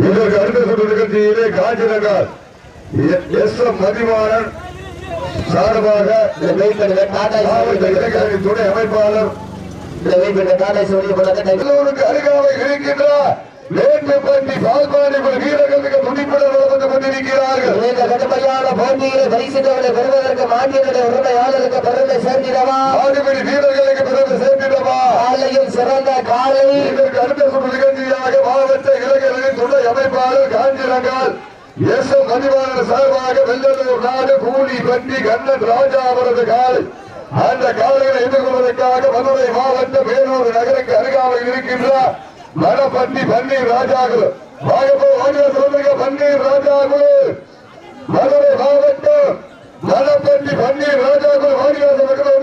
இதற்கு அடுத்த சுற்று நிகழ்ச்சியிலே காஞ்சிநகர் எஸ் எம் மதிவாணன் சார்பாக துணை அமைப்பாளர் அருகாமை இருக்கின்ற மேட்டுப்பட்டி பால்பாண்டிபுரம் வீரர்களுக்கு துடிப்புடன் வந்து கொண்டிருக்கிறார்கள். இந்த கடுமையான போட்டியிலே பரிசுகளை பெறுவதற்கு மாட்டினுடைய உரிமையாளருக்கு பெருமை சேர்ந்திடவா? ஆடுபடி வீரர்களுக்கு பிறகு சேர்ந்திடவா? காலையும் சிறந்த காலை. இதற்கு அடுத்த சுற்று நிகழ்ச்சியாக மாவட்ட இளைஞரணி துணை அமைப்பாளர் காஞ்சிநகர் எஸ் எம் மதிவாணன் சார்பாக வெள்ளலூர் நாடு கூலி பட்டி கண்ணன் ராஜா அவரது காலை. அந்த காலைகளை எதிர்கொள்வதற்காக மதுரை மாவட்டம் வேலூர் நகருக்கு அருகாமையில் இருக்கின்ற மணப்பட்டி பன்னீர் ராஜாகுல் வாகப்போ வாங்க சொல்லுங்க பன்னீர் ராஜாகுல் மதுரை மாவட்டம் மணப்பட்டி பன்னீர் ராஜாகுல் வாரியாச மக்கள்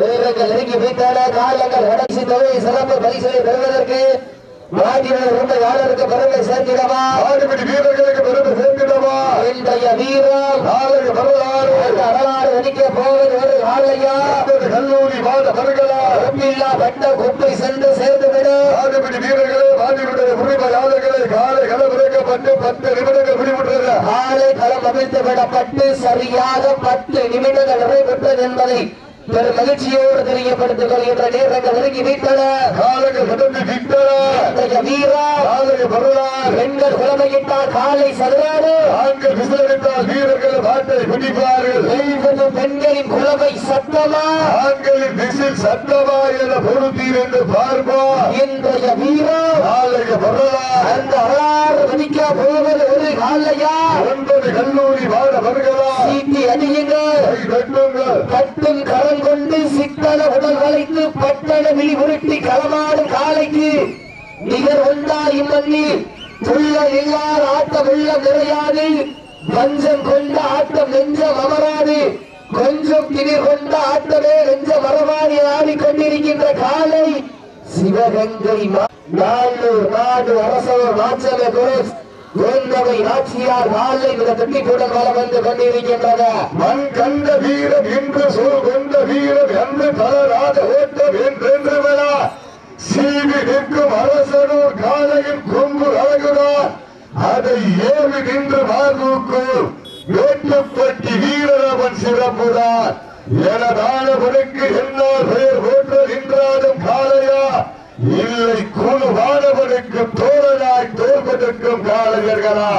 வீரர்கள் நெருங்கி வைத்தான காலங்கள் கடைசி தொகை சிறப்பு பரிசுகளை பெறுவதற்கு மாட்டினுடைய உரிமையாளருக்கு பெருமை சேர்ந்திடவா? ஆடுபடி வீரர்களுக்கு பெருமை சேர்ந்திடவா? இன்றைய வீரம் நாளைக்கு வரலாறு வெடிக்க போவது ஒரு அடுத்தது கல்லூரி மாத மருகளா ஒப்பில்லா பட்ட குப்பை சென்று சேர்ந்துவிடும் ஆடுபடி வீரர்களே மாநிலுடைய உரிமையாளர்களை காலை களமிறக்கப்பட்டு பத்து நிமிடங்கள் பிடிபட்டது காலை களம் அமைத்து விடப்பட்டு சரியாக பத்து நிமிடங்கள் நிறைவேற்றது என்பதை பெரும் மகிழ்ச்சியோடு தெரியப்படுத்திக் கொள்கின்ற நேரங்கள் நெருங்கி விட்டன. நாளைய வரலாறு பெண்கள் குழமையிட்டால் காலை சதுராடு ஆண்கள் விசாரித்தால் வீரர்கள் பாட்டை பிடிப்பார்கள். பெண்களின் குழவை சத்தமா? ஆண்களின் விசில் சத்தமா என பொருத்தீர் என்று பார்ப்போம் இன்றைய வீரம் நாளைய வரலாறு அந்த வரலாறு வதிக்க போவது ஒரு காலையா? ஒன்பது கல்லூரி மருகளா சீட்டி அடியுங்கள் கட்டும் கரம் கொண்டு சிக்கன உடல் வளைத்து பட்டண விழி உருட்டி களமாடும் காலைக்கு நிகர் உண்டா இம்மண்ணி. உள்ள இல்லாத ஆட்டம் உள்ள நிறையாது. பஞ்சம் கொண்ட ஆட்டம் நெஞ்சம் அமராது. கொஞ்சம் திணிர் கொண்ட ஆட்டமே நெஞ்ச மரமாடி ஆடிக்கொண்டிருக்கின்ற காலை சிவகங்கை மா- நாடு அரசவர் மாச்சமே குரஸ் கோந்தவை நாச்சியார் காலை மிக துட்டிப்புடன் வளம் வந்து கொண்டிருக்கின்றன. மண் கண்ட வீரம் என்று சொல் கொண்ட வீரம் என்று பலராத ஓட்டம் என்றென்று விழா சீவி நிற்கும் அரசனூர் காலையின் கொம்பு அழகுதான் அதை ஏவி நின்று மார்புக்குள் வேட்டுப்பட்டி வீரரவன் சிறப்புதான் எனதானவனுக்கு என்னால் பெயர் போற்ற காலையா இல்லை குழுவானவனுக்கு தோழனாய் தோற்பதற்கும் காளையர்களா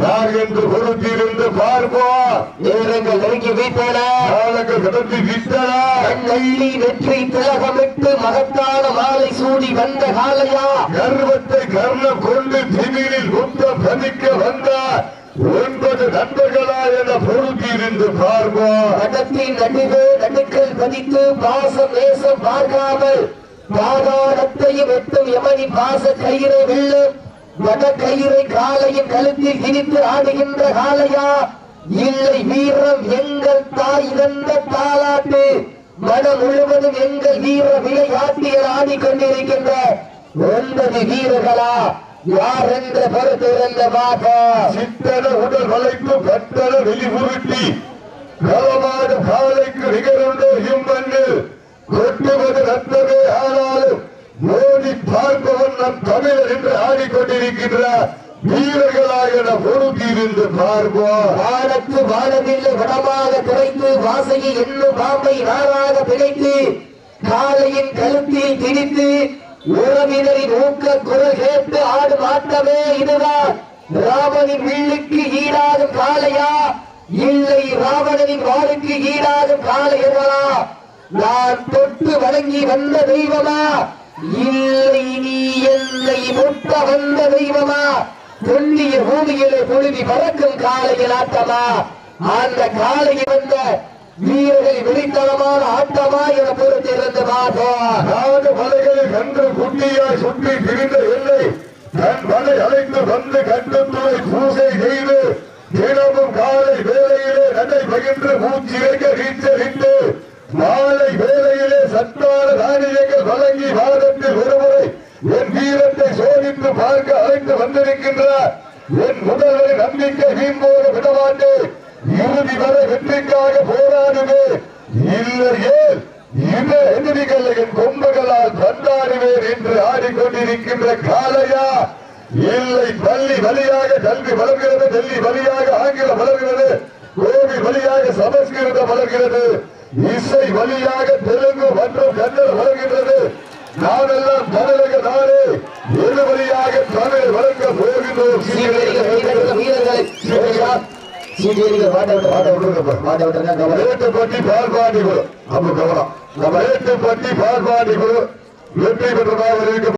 யார் என்று பொறுத்திருந்து பார்ப்போம். நேரங்கள் நெருங்கி வைத்தன காலங்கள் கடந்து விட்டனா? கண்ணள்ளி வெற்றி திலகமிட்டு மகத்தான மாலை சூடி வந்த காளையா கர்வத்தை கர்ணம் கொண்டு திமிரில் முத்தம் பதிக்க வந்தார் ஒன்பது நண்பர்களா என பொறுத்திருந்து பார்ப்போம். கடத்தின் நடுவே நடுக்கல் பதித்து பாசம் நேசம் பார்க்காமல் பாதாளத்தையும் எட்டும் எமனி பாச கயிறை வட கயிறை காலையும் கழுத்தில் திணித்து ஆடுகின்ற காலையா இல்லை வீரம் எங்கள் தாய் இழந்த தாலாட்டு மனம் முழுவதும் எங்கள் வீர விளையாட்டியல் ஆடிக்கொண்டிருக்கின்ற ஒன்பது வீரர்களா? யார் என்ற பொறுத்து இருந்த பார்ப்போம். சித்தன உடல் வளைப்பு பட்டன வெளிபுருட்டி களமாடு காலைக்கு நிகழ்ந்த இம்மண்ணு. கொட்டுவது ரத்தமே ஆனாலும் மோடி பார்க்க நம் தமிழர் என்று ஆடிக்கொண்டிருக்கின்ற வீரர்களாக என பொறுத்திருந்து பார்ப்போம். வானத்து வானவில்லை வடமாக துடைத்து வாசையை எண்ணும் பாம்பை நாராக பிழைத்து காலையின் கழுத்தில் திணித்து உறவினரின் ஊக்க குரல் கேட்டு ஆடும் ஆட்டமே இதுதான் ராமனின் வில்லுக்கு ஈடாகும் காளையா? இல்லை ராவணனின் வாளுக்கு ஈடாகும் காளையர்களா நான் தொட்டு வணங்கி வந்த தெய்வமா? இல்லை நீ எல்லை முட்ட வந்த தெய்வமா? தொல்லிய பூமியிலே பொழுதி பறக்கும் காலையில் ஆட்டமா? அந்த காலையில் வந்த வீரர்கள் வெளித்தனமான ஆட்டமா என பொறுத்திருந்து பார்ப்போம். நாடு மலைகளில் கன்று குட்டியாய் சுற்றி திரிந்த எல்லை தன் மலை அழைத்து வந்து கண்டுத்துறை பூசை செய்து தினமும் காலை வேலையிலே நடை பகிர்ந்து மூச்சு வைக்க நீச்சலிட்டு மாலை வேலை வந்து பார்க்க அழைத்து வந்திருக்கின்ற என் முதல்வரை நம்பிக்கை வீண்போக விடமாட்டேன் இறுதி வரை வெற்றிக்காக போராடுவேன் என் கொம்புகளால் தந்தாடுவேன் என்று ஆடிக்கொண்டிருக்கின்ற காலையா இல்லை பள்ளி வழியாக கல்வி வளர்கிறது டெல்லி வழியாக ஆங்கிலம் வளர்கிறது கோவில் வழியாக சமஸ்கிருதம் வளர்கிறது இசை வழியாக தெலுங்கு மற்றும் கன்னடம் வளர்கின்றது. நாமெல்லாம் தமிழக நாடு. ஒரு வழியாக தமிழ் வழங்க போகின்றோம். பால்பாண்டி குழு வெற்றி பெற்றதாக இருக்க